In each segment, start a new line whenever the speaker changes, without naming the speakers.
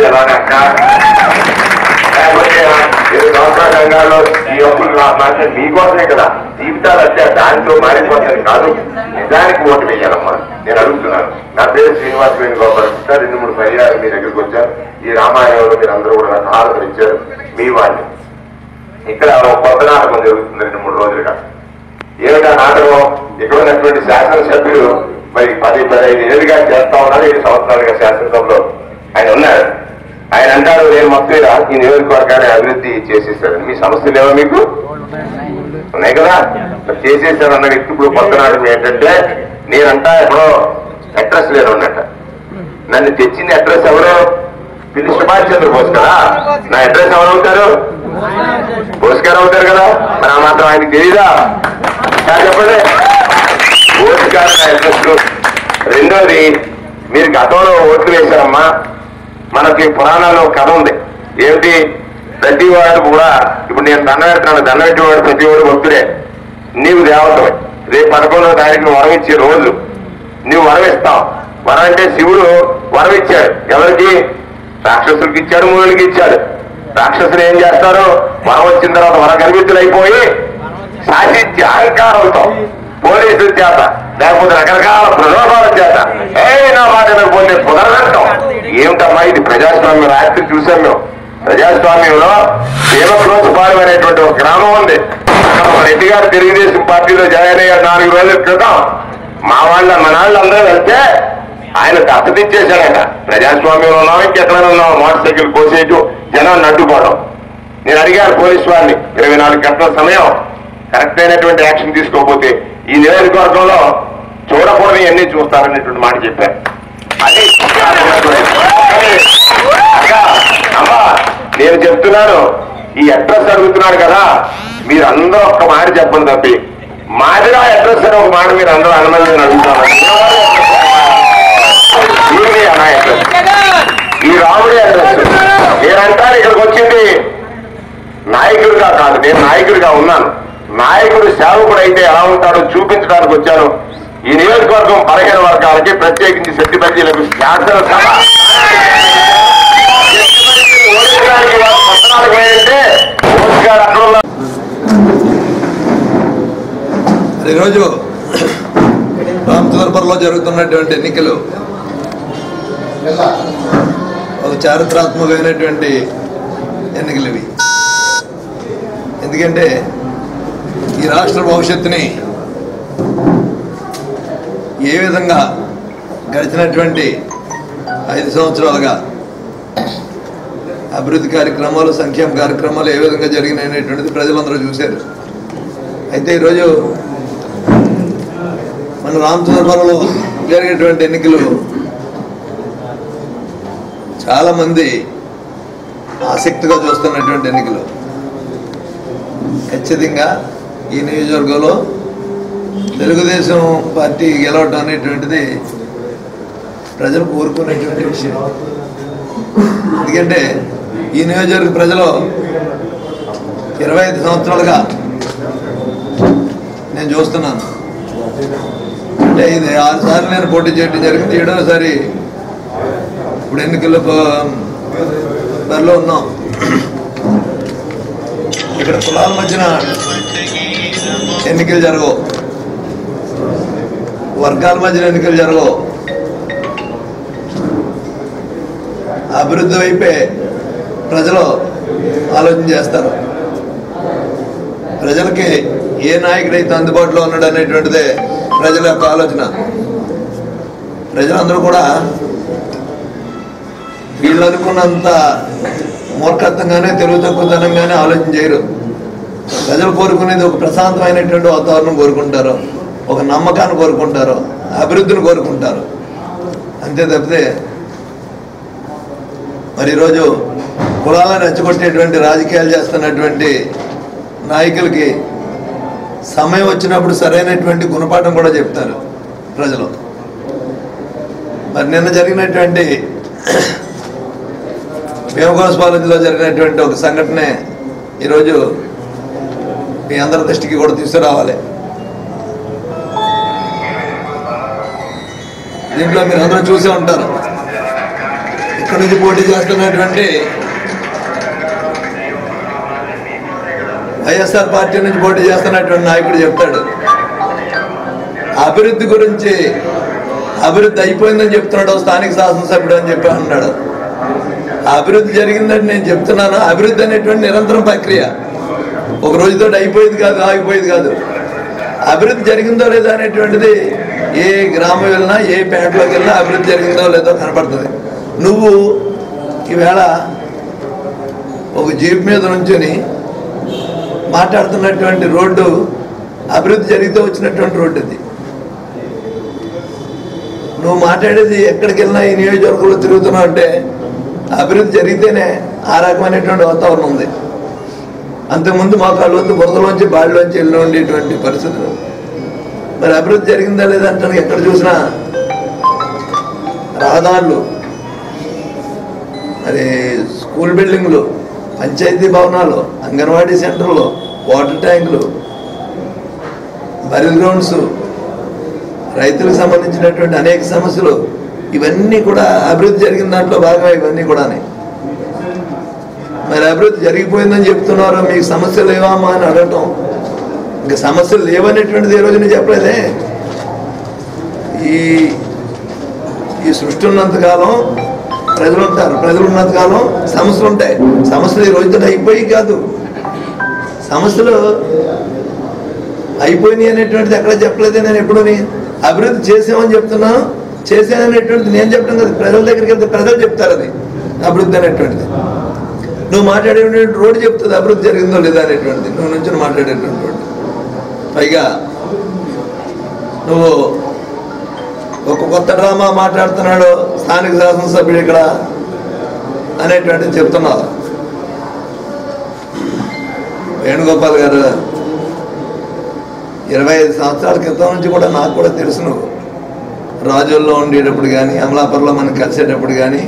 తప్పుడు కొట్టకపోతే ఎలానే లేకపోతే ఏదో డోక్రా సంఘాల్లో ఈ అప్పులు నా- మీకోసమే కదా జీవితాలు వచ్చే దాంట్లో మారిపోతాయి కాదు నిజానికి ఓటు వేయాలమ్మా నేను అడుగుతున్నాను నా పేరు శ్రీనివాస్ వేణుగోపాల్ సార్ రెండు మూడు పర్యాలు మీ దగ్గరికి వచ్చారు ఈ రామాయణంలో మీరు అందరూ కూడా నాకు హారతలు మీ వాళ్ళని ఇక్కడ కొత్త నాటకం జరుగుతుంది రెండు మూడు రోజులుగా ఏమిటా నాటకం ఇక్కడ ఉన్నటువంటి శాసనసభ్యులు మరి పది పదహైదు ఏళ్ళుగా చేస్తా ఉన్నారు ఏడు సంవత్సరాలుగా శాసనసభలో ఆయన ఉన్నారు. ఆయన అంటారు నేను మొత్తం ఇలా ఈ నియోజకవర్గాన్ని అభివృద్ధి చేసేస్తాను మీ సమస్యలు ఏమో మీకు? ఉన్నాయి కదా. మరి అన్న వ్యక్తి ఇప్పుడు కొత్త ఏంటంటే నేనంటా ఎప్పుడో అడ్రస్ లేను అన్నట్ట నన్ను తెచ్చింది అడ్రస్ ఎవరు? పిల్లి సుభాష్ చంద్రబోస్ కదా. నా అడ్రస్ ఎవరు అవుతారు? బోస్ గారు అవుతారు కదా. మరి ఆ మాత్రం ఆయనకి తెలీదా? చెప్పండి. బోస్ గారు నా అడ్రస్ రెండోది మీరు గతంలో ఓట్లు వేశారమ్మా. మనకి పురాణాల్లో కథ ఉంది. ఏమిటి? ప్రతివాడు కూడా ఇప్పుడు నేను దండ పెడుతున్నాను దండ పెట్టేవాడు ప్రతివాడు భక్తుడే. నీవు దేవతమే రేపు పదకొండవ తారీఖు వరం ఇచ్చే రోజు నువ్వు వరం ఇస్తావు. వరం అంటే శివుడు వరం ఇచ్చాడు. ఎవరికి? రాక్షసులకు ఇచ్చాడు మూలకి ఇచ్చాడు. రాక్షసులు ఏం చేస్తారు? వరం వచ్చిన తర్వాత వర గర్భితులు అయిపోయి శాసించి అహంకారంతో పోలీసుల చేత లేకపోతే రకరకాల ప్రలోభాల చేత. ఏ నా మాట పోతే కుదరదంటాం ఏమిటమ్మా ఇది ప్రజాస్వామ్యం రాత్రి చూసాం మేము. ప్రజాస్వామ్యంలో దేవక్రోత్పాలెం అనేటువంటి ఒక గ్రామం ఉంది. రెడ్డి గారు తెలుగుదేశం పార్టీలో జాయిన్ అయ్యారు నాలుగు రోజుల క్రితం. మా వాళ్ళ మనాళ్ళు అందరూ వెళ్తే ఆయన దత్తతిచ్చేశాడట ప్రజాస్వామ్యంలో ఉన్నాం ఇంకెక్కడైనా ఉన్నాం మోటార్ సైకిల్ కోసేయటం జనం నడ్డుకోవడం నేను అడిగాను పోలీస్ వారిని ఇరవై నాలుగు గంటల సమయం కరెక్ట్ అయినటువంటి యాక్షన్ తీసుకోకపోతే ఈ నియోజకవర్గంలో చూడకూడదు అన్ని చూస్తారనేటువంటి మాట చెప్పారు. అది అమ్మా నేను చెప్తున్నాను ఈ అడ్రస్ అడుగుతున్నాడు కదా మీరు అందరూ ఒక్క మాట చెప్పండి తప్పి. మాదిరా అడ్రస్ అని ఒక మాట మీరు అందరూ అనమని నేను అడుగుతాను ఈ రాముడి అడ్రస్. నేనంటాను ఇక్కడికి వచ్చింది నాయకుడిగా కాదు నేను నాయకుడిగా ఉన్నాను. నాయకుడు సేవకుడు అయితే ఎలా ఉంటాడో చూపించడానికి వచ్చాను. ఈ నియోజకవర్గం పదిహేను వర్గాలకి ప్రత్యేకించి శక్తి శాసనసభ ఓడించడానికి వాళ్ళు
ఈరోజు రామచంద్రపురంలో జరుగుతున్నటువంటి ఎన్నికలు ఒక చారిత్రాత్మకమైనటువంటి ఎన్నికలు ఇవి. ఎందుకంటే ఈ రాష్ట్ర భవిష్యత్తుని ఏ విధంగా గడిచినటువంటి ఐదు సంవత్సరాలుగా అభివృద్ధి కార్యక్రమాలు సంక్షేమ కార్యక్రమాలు ఏ విధంగా జరిగినాయనేటువంటిది ప్రజలందరూ చూశారు. అయితే ఈరోజు మన రామచంద్రపురంలో జరిగేటువంటి ఎన్నికలు చాలామంది ఆసక్తిగా చూస్తున్నటువంటి ఎన్నికలు. ఖచ్చితంగా ఈ నియోజకవర్గంలో తెలుగుదేశం పార్టీ గెలవటం అనేటువంటిది ప్రజలు కోరుకునేటువంటి విషయం. ఎందుకంటే ఈ నియోజకవర్గ ప్రజలు ఇరవై ఐదు సంవత్సరాలుగా నేను చూస్తున్నాను. అంటే ఇది ఆరు సార్లు నేను పోటీ చేయడం జరిగింది. ఏడవసారి ఇప్పుడు ఎన్నికల్లో బరిలో ఉన్నాం. ఇక్కడ కులాల మధ్యన ఎన్నికలు జరగవు. వర్గాల మధ్యన ఎన్నికలు జరగవు. అభివృద్ధి వైపే ప్రజలు ఆలోచన చేస్తారు. ప్రజలకి ఏ నాయకుడైతే అందుబాటులో ఉన్నాడు అనేటువంటిదే ప్రజల యొక్క ఆలోచన. ప్రజలందరూ కూడా వీళ్ళు అనుకున్నంత మూర్ఖత్వంగానే తెలుగు తక్కువతనంగానే ఆలోచన చేయరు. ప్రజలు కోరుకునేది ఒక ప్రశాంతమైనటువంటి వాతావరణం కోరుకుంటారు. ఒక నమ్మకాన్ని కోరుకుంటారు అభివృద్ధిని కోరుకుంటారు. అంతే తప్పితే మరి ఈరోజు కులాలను రెచ్చగొట్టేటువంటి రాజకీయాలు చేస్తున్నటువంటి నాయకులకి సమయం వచ్చినప్పుడు సరైనటువంటి గుణపాఠం కూడా చెప్తారు ప్రజలు. మరి నిన్న జరిగినటువంటి వేమకోసపాలెంలో జరిగినటువంటి ఒక సంఘటనే ఈరోజు మీ అందరి దృష్టికి కూడా తీసుకురావాలి. దీంట్లో మీరు అందరూ చూసే ఉంటారు. ఇక్కడ నుంచి పోటీ చేస్తున్నటువంటి వైఎస్ఆర్ పార్టీ నుంచి పోటీ చేస్తున్నటువంటి నాయకుడు చెప్తాడు. అభివృద్ధి గురించి అభివృద్ధి అయిపోయిందని చెప్తున్నాడు స్థానిక శాసనసభ్యుడు అని చెప్పి అన్నాడు అభివృద్ధి జరిగిందని నేను చెప్తున్నాను అభివృద్ధి అనేటువంటి నిరంతరం ప్రక్రియ. ఒక రోజుతో అయిపోయేది కాదు ఆగిపోయేది కాదు. అభివృద్ధి జరిగిందో లేదో అనేటువంటిది ఏ గ్రామం వెళ్ళినా ఏ పేటలోకి వెళ్ళినా అభివృద్ధి జరిగిందో లేదో కనపడుతుంది. నువ్వు ఈవేళ ఒక జీప్ మీద నుంచుని మాట్లాడుతున్నటువంటి రోడ్డు అభివృద్ధి జరిగితే వచ్చినటువంటి రోడ్డు ఇది. నువ్వు మాట్లాడేది ఎక్కడికి వెళ్ళినా ఈ నియోజకవర్గంలో తిరుగుతున్నావు అంటే అభివృద్ధి జరిగితేనే ఆ రకమైనటువంటి వాతావరణం ఉంది. అంతకుముందు మా కళ్ళొద్దు బురదలోంచి బాడిలోంచి వెళ్ళి ఉండేటువంటి పరిస్థితులు. మరి అభివృద్ధి జరిగిందా లేదా ఎక్కడ చూసినా? రహదారులు. మరి స్కూల్ బిల్డింగ్లు పంచాయతీ భవనాలు అంగన్వాడీ సెంటర్లు వాటర్ ట్యాంకులు బరిల్ గ్రౌండ్స్ రైతులకు సంబంధించినటువంటి అనేక సమస్యలు ఇవన్నీ కూడా అభివృద్ధి జరిగిన దాంట్లో భాగమే ఇవన్నీ కూడా మరి అభివృద్ధి జరిగిపోయిందని చెప్తున్నారు? మీకు సమస్యలు లేవామా అని అడగటం. ఇంకా సమస్యలు లేవనేటువంటిది ఏ రోజు నేను చెప్పలేదే? ఈ ఈ సృష్టి ఉన్నంతకాలం ప్రజలు ఉంటారు. ప్రజలు ఉన్నంతకాలం సమస్యలు ఉంటాయి. సమస్యలు ఈ రోజుతో అయిపోయి కాదు. సమస్యలు అయిపోయినాయి అనేటువంటిది ఎక్కడ చెప్పలేదే నేను ఎప్పుడు అభివృద్ధి చేసామని చెప్తున్నాను చేశాననేటువంటిది నేను చెప్పడం కదా. ప్రజల దగ్గరికి వెళ్తే ప్రజలు చెప్తారు అది. అభివృద్ధి అనేటువంటిది. నువ్వు మాట్లాడేటువంటి రోడ్డు చెప్తుంది అభివృద్ధి జరిగిందో లేదా అనేటువంటిది. నువ్వు నుంచి మాట్లాడేటువంటి పైగా నువ్వు ఒక కొత్త డ్రామా మాట్లాడుతున్నాడు స్థానిక శాసనసభ్యుడు ఇక్కడ అనేటువంటిది చెప్తున్నావు. వేణుగోపాల్ గారు ఇరవై ఐదు సంవత్సరాల క్రితం నుంచి కూడా నాకు కూడా తెలుసు నువ్వు. రాజుల్లో ఉండేటప్పుడు కానీ అమలాపురంలో మనం కలిసేటప్పుడు కానీ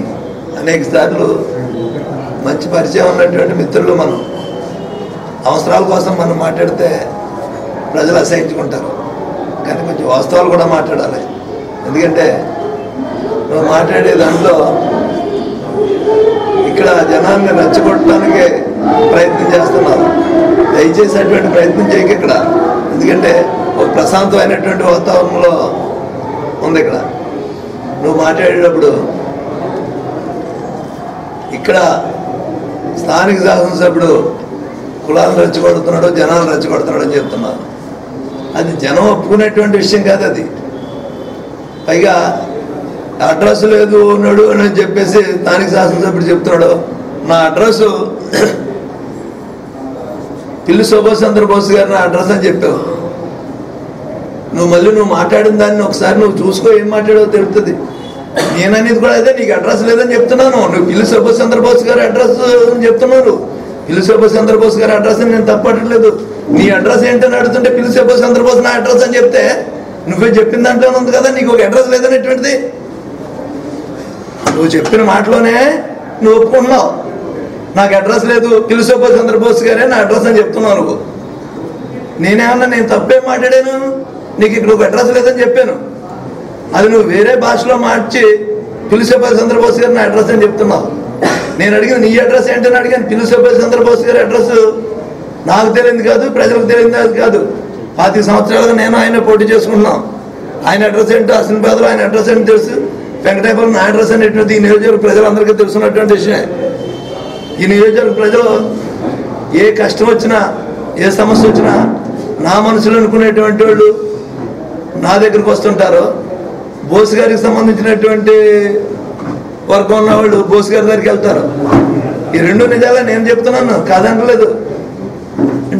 అనేక సార్లు మంచి పరిచయం ఉన్నటువంటి మిత్రులు మనం. అవసరాల కోసం మనం మాట్లాడితే ప్రజలు అసహించుకుంటారు. కానీ కొంచెం వాస్తవాలు కూడా మాట్లాడాలి. ఎందుకంటే నువ్వు మాట్లాడే దాంట్లో ఇక్కడ జనాన్ని నచ్చగొట్టడానికి ప్రయత్నం చేస్తున్నారు. దయచేసి అటువంటి ప్రయత్నం చేయక ఇక్కడ. ఎందుకంటే ఒక ప్రశాంతమైనటువంటి వాతావరణంలో ఉంది ఇక్కడ. నువ్వు మాట్లాడేటప్పుడు ఇక్కడ స్థానిక శాసనసభ్యుడు కులాలను రెచ్చగొడుతున్నాడు జనాలు రెచ్చగొడుతున్నాడు అని చెప్తున్నారు. అది జనం ఒప్పుకునేటువంటి విషయం కాదు అది. పైగా అడ్రస్ లేదు ఉన్నాడు అని చెప్పేసి స్థానిక శాసనసభ్యుడు చెప్తున్నాడు. నా అడ్రస్ పిల్లి సుభాష్ చంద్రబోస్ గారు నా అడ్రస్ అని చెప్పావు. నువ్వు మళ్ళీ నువ్వు మాట్లాడిన దాన్ని ఒకసారి నువ్వు చూసుకో ఏం మాట్లాడో తెలుస్తుంది నేననేది కూడా అదే నీకు అడ్రస్ లేదని చెప్తున్నాను. నువ్వు పిల్లి సుభాష్ చంద్రబోస్ గారు అడ్రస్ అని పిల్లి సుభాష్ చంద్రబోస్ గారి అడ్రస్ నేను తప్పట్లేదు నీ అడ్రస్ ఏంటని అడుగుతుంటే పిల్లి చంద్రబోస్ నా అడ్రస్ అని చెప్తే నువ్వే చెప్పిన దాంట్లో ఉంది కదా నీకు ఒక అడ్రస్ లేదనేటువంటిది నువ్వు చెప్పిన మాటలోనే నువ్వు ఒప్పుకున్నావు నాకు అడ్రస్ లేదు పిల్లి చంద్రబోస్ గారే నా అడ్రస్ అని చెప్తున్నావు నువ్వు. నేనేమన్నా నేను తప్పేం మాట్లాడాను? నీకు ఇక్కడ ఒక అడ్రస్ లేదని చెప్పాను. అది నువ్వు వేరే భాషలో మార్చి పిలిసేపల్లి చంద్రబోస్ గారు నా అడ్రస్ అని చెప్తున్నావు. నేను అడిగిన నీ అడ్రస్ ఏంటని అడిగాను పిలిసేపల్లి చంద్రబోస్ గారి అడ్రస్ నాకు తెలియదు కాదు ప్రజలకు తెలియదు కాదు పాతి సంవత్సరాలుగా నేను ఆయన పోటీ చేసుకుంటున్నాం. ఆయన అడ్రస్ ఏంటో అసలు ఆయన అడ్రస్ ఏంటో తెలుసు. వెంకటాపురం నా అడ్రస్ అనేటువంటి ఈ నియోజకవర్గ ప్రజలందరికీ తెలుసున్నటువంటి విషయమే. ఈ నియోజకవర్గ ప్రజలు ఏ కష్టం వచ్చినా ఏ సమస్య వచ్చినా నా మనసులో అనుకునేటువంటి వాళ్ళు నా దగ్గరికి వస్తుంటారు. బోస్ గారికి సంబంధించినటువంటి వర్గం ఉన్న వాళ్ళు బోస్ గారి దగ్గరికి వెళ్తారు. ఈ రెండు నిజాలే నేను చెప్తున్నాను కాదంటలేదు.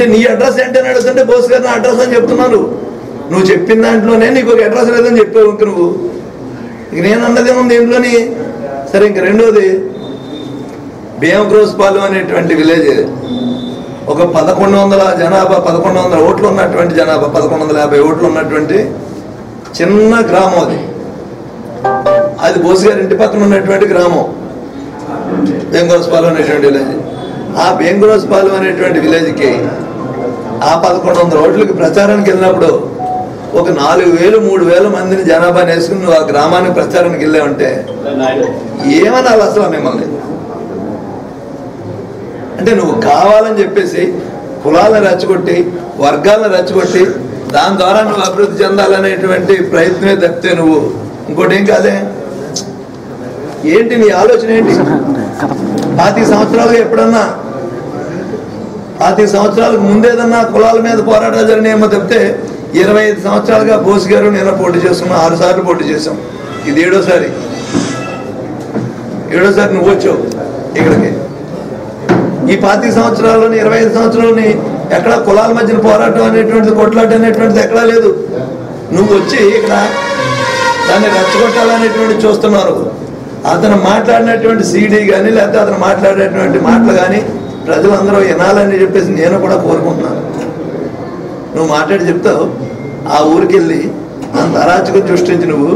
అంటే నీ అడ్రస్ ఏంటని అడుగుతుంటే బోస్ గారు నా అడ్రస్ అని చెప్తున్నాను. నువ్వు చెప్పిన దాంట్లోనే నీకు ఒక అడ్రస్ లేదని చెప్పావు ఇంక నువ్వు. ఇక నేను అన్నది ఏముంది ఇంట్లోని. సరే ఇంక రెండోది బియ్యం అనేటువంటి విలేజ్ ఒక పదకొండు వందల జనాభా పదకొండు వందల ఓట్లు ఉన్నటువంటి జనాభా పదకొండు వందల యాభై ఓట్లు ఉన్నటువంటి చిన్న గ్రామం అది. అది బోసుగారి ఇంటి పక్కన ఉన్నటువంటి గ్రామం. బెంగోరస్పాలెం అనేటువంటి విలేజ్ ఆ బెంగోరస్పాలెం అనేటువంటి విలేజ్కి ఆ పదకొండు వందల ఓట్లకి ప్రచారానికి వెళ్ళినప్పుడు ఒక నాలుగు వేలు మూడు వేల మందిని జనాభా వేసుకుని నువ్వు ఆ గ్రామానికి ప్రచారానికి వెళ్ళావంటే ఏమనాలి అసలు మిమ్మల్ని? అంటే నువ్వు కావాలని చెప్పేసి కులాలను రెచ్చగొట్టి వర్గాలను రెచ్చగొట్టి దాని ద్వారా నువ్వు అభివృద్ధి చెందాలనేటువంటి ప్రయత్నమే తప్పితే నువ్వు ఇంకోటి ఏం కాదే? ఏంటి నీ ఆలోచన ఏంటి? పాతి సంవత్సరాలుగా ఎప్పుడన్నా పాతిక సంవత్సరాలకు ముందేదన్నా కులాల మీద పోరాటాలు జరిగినాయేమో తప్పితే ఇరవై ఐదు సంవత్సరాలుగా బోస్ గారు నేను పోటీ చేస్తున్నాం ఆరు సార్లు పోటీ చేశాం. ఇది ఏడోసారి. ఏడోసారి నువ్వు వచ్చావు ఇక్కడికి. ఈ పాతి సంవత్సరాల్లోని ఇరవై ఐదు సంవత్సరాలని ఎక్కడ కులాల మధ్యన పోరాటం అనేటువంటిది కొట్లాట అనేటువంటిది ఎక్కడా లేదు. నువ్వు వచ్చి ఇక్కడ దాన్ని రెచ్చగొట్టాలనేటువంటి చూస్తున్నారు. అతను మాట్లాడినటువంటి సీడీ కానీ లేకపోతే అతను మాట్లాడేటువంటి మాటలు కానీ ప్రజలందరూ వినాలని చెప్పేసి నేను కూడా కోరుకుంటున్నాను. నువ్వు మాట్లాడి చెప్తావు ఆ ఊరికి వెళ్ళి అంత అరాచకం సృష్టించి నువ్వు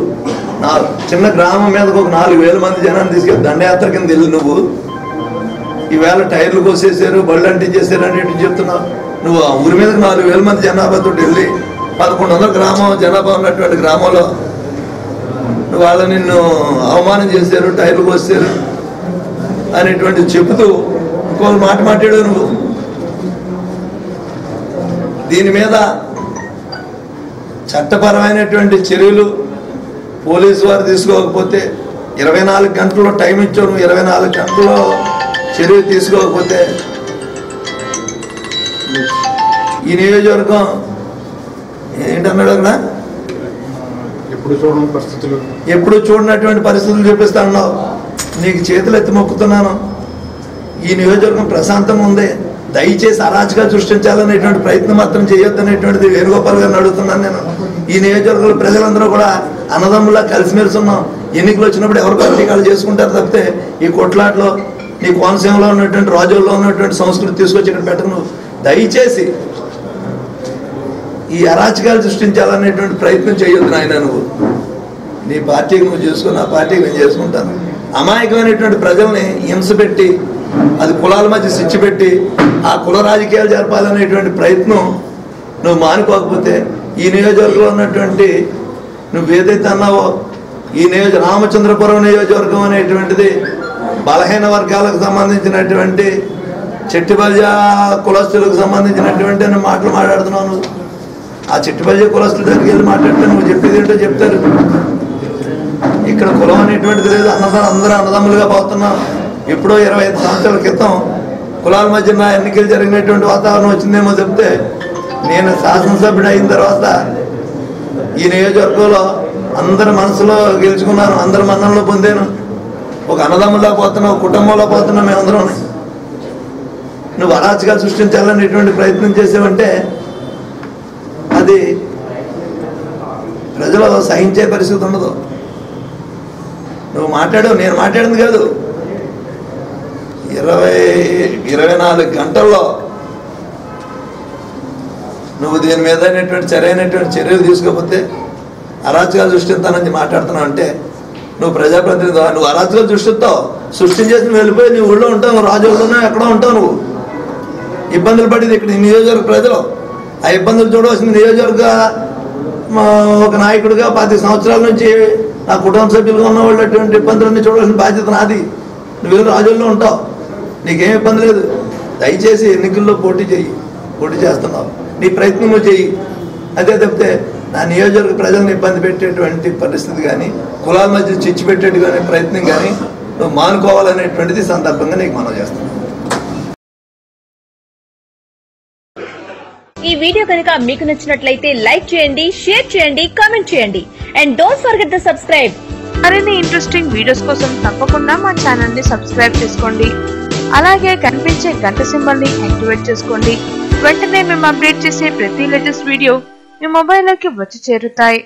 నా చిన్న గ్రామం మీదకు ఒక నాలుగు వేల మంది జనాన్ని తీసుకెళ్ళి దండయాత్ర కింద వెళ్ళి నువ్వు ఈవేళ టైర్లు కోసేసారు బళ్ళు అంటించేసారు అనేటి చెప్తున్నావు నువ్వు ఆ ఊరి మీదకి నాలుగు వేల మంది జనాభాతో వెళ్ళి పదకొండు వందల గ్రామం జనాభా ఉన్నటువంటి గ్రామంలో నువ్వు వాళ్ళు నిన్ను అవమానం చేశారు టైర్లు కోసారు అనేటువంటి చెబుతూ ఇంకో మాట మాట్లాడు నువ్వు? దీని మీద చట్టపరమైనటువంటి చర్యలు పోలీసు వారు తీసుకోకపోతే ఇరవై నాలుగు గంటల్లో టైం ఇచ్చావు నువ్వు. ఇరవై నాలుగు గంటల్లో చర్య తీసుకోకపోతే ఈ నియోజకవర్గం ఏంటన్నాడు అక్కడ?
ఎప్పుడు చూడని పరిస్థితులు.
ఎప్పుడు చూడనటువంటి పరిస్థితులు చూపిస్తా ఉన్నావు నీకు చేతులు ఎత్తి మొక్కుతున్నాను. ఈ నియోజకవర్గం ప్రశాంతంగా ఉంది దయచేసి అరాచకాలు సృష్టించాలనేటువంటి ప్రయత్నం మాత్రం చేయొద్దనేటువంటిది వేణుగోపాల్ గారిని అడుగుతున్నాను నేను. ఈ నియోజకవర్గంలో ప్రజలందరూ కూడా అన్నదమ్ములా కలిసిమెలిసి ఉన్నాం ఎన్నికలు వచ్చినప్పుడు ఎవరు పత్రికలు చేసుకుంటారు తప్పితే ఈ కొట్లాట్లో నీ కోనసీమలో ఉన్నటువంటి రాజుల్లో ఉన్నటువంటి సంస్కృతి తీసుకొచ్చి ఇక్కడ పెట్టను. దయచేసి ఈ అరాచకాలు సృష్టించాలనేటువంటి ప్రయత్నం చేయొద్దు నాయన నువ్వు. నీ పార్టీకి నువ్వు చేసుకుని నా పార్టీకి నేను చేసుకుంటాను. అమాయకమైనటువంటి ప్రజల్ని హింస పెట్టి అది కులాల మధ్య స్విచ్ పెట్టి ఆ కుల రాజకీయాలు జరపాలనేటువంటి ప్రయత్నం నువ్వు మానుకోకపోతే ఈ నియోజకవర్గంలో ఉన్నటువంటి నువ్వు ఏదైతే అన్నావో ఈ నియోజక రామచంద్రపురం నియోజకవర్గం అనేటువంటిది బలహీన వర్గాలకు సంబంధించినటువంటి చెట్టిబల్జ కులస్తులకు సంబంధించినటువంటి నేను మాటలు మాట్లాడుతున్నావు ఆ చెట్టుపల్లి కులస్తుల దగ్గరికి వెళ్ళి మాట్లాడితే నువ్వు చెప్పేది ఏంటో చెప్తారు. ఇక్కడ కులం అనేటువంటిది లేదు. అన్నదా అందరూ అన్నదమ్ములుగా పోతున్నాం ఎప్పుడో ఇరవై ఐదు సంవత్సరాల క్రితం కులాల మధ్యన ఎన్నికలు జరిగినటువంటి వాతావరణం వచ్చిందేమో చెప్తే నేను శాసనసభ్యుడు అయిన తర్వాత ఈ నియోజకవర్గంలో అందరి మనసులో గెలుచుకున్నాను అందరి మందంలో పొందాను. ఒక అన్నదమ్ములా పోతున్నావు ఒక కుటుంబంలో పోతున్నాం మేమందరం. నువ్వు అరాచకాలు సృష్టించాలనేటువంటి ప్రయత్నం చేసావంటే అది ప్రజలు సహించే పరిస్థితి ఉండదు. నువ్వు మాట్లాడు నేను మాట్లాడింది కాదు. ఇరవై ఇరవై నాలుగు గంటల్లో నువ్వు దీని మీద అయినటువంటి సరైనటువంటి చర్యలు తీసుకోకపోతే అరాచకాలు సృష్టిస్తానని మాట్లాడుతున్నావు అంటే నువ్వు ప్రజాప్రతినిధి నువ్వు అరాచకాలు సృష్టిస్తావు సృష్టించేసి వెళ్ళిపోయి నీ ఊళ్ళో ఉంటావు రాజుల్లోనే ఎక్కడో ఉంటావు నువ్వు. ఇబ్బందులు పడేది ఇక్కడ నియోజకవర్గ ప్రజలు. ఆ ఇబ్బందులు చూడవలసిన నియోజకవర్గ మా ఒక నాయకుడిగా పది సంవత్సరాల నుంచి నా కుటుంబ సభ్యులుగా ఉన్న వాళ్ళు అటువంటి ఇబ్బందులన్నీ చూడవలసిన బాధ్యత నాది. నువ్వు రాజుల్లో ఉంటావు. నీకేం ఇబ్బంది లేదు. దయచేసి ఎన్నికల్లో పోటీ చెయ్యి. పోటీ చేస్తున్నావు. నీ ప్రయత్నం నువ్వు చెయ్యి. అదే తప్పితే నా నియోజకవర్గ ప్రజలను ఇబ్బంది పెట్టేటువంటి పరిస్థితి కానీ కులాల మధ్య చిచ్చు పెట్టేటువంటి ప్రయత్నం కానీ నువ్వు మానుకోవాలనేటువంటిది సందర్భంగా నీకు మనం చేస్తున్నాను.
ఈ వీడియో కనుక మీకు నచ్చినట్లయితే లైక్ చేయండి షేర్ చేయండి కామెంట్ చేయండి. And don't forget the subscribe
మరిన్ని ఇంట్రెస్టింగ్ వీడియోస్ కోసం తప్పకుండా మా ఛానల్ని సబ్స్క్రైబ్ చేసుకోండి. అలాగే కనిపించే గంట సింబల్ని యాక్టివేట్ చేసుకోండి. వెంటనే మేము అప్డేట్ చేసే ప్రతి లేటెస్ట్ వీడియో మీ మొబైల్లోకి వచ్చి చేరుతాయి.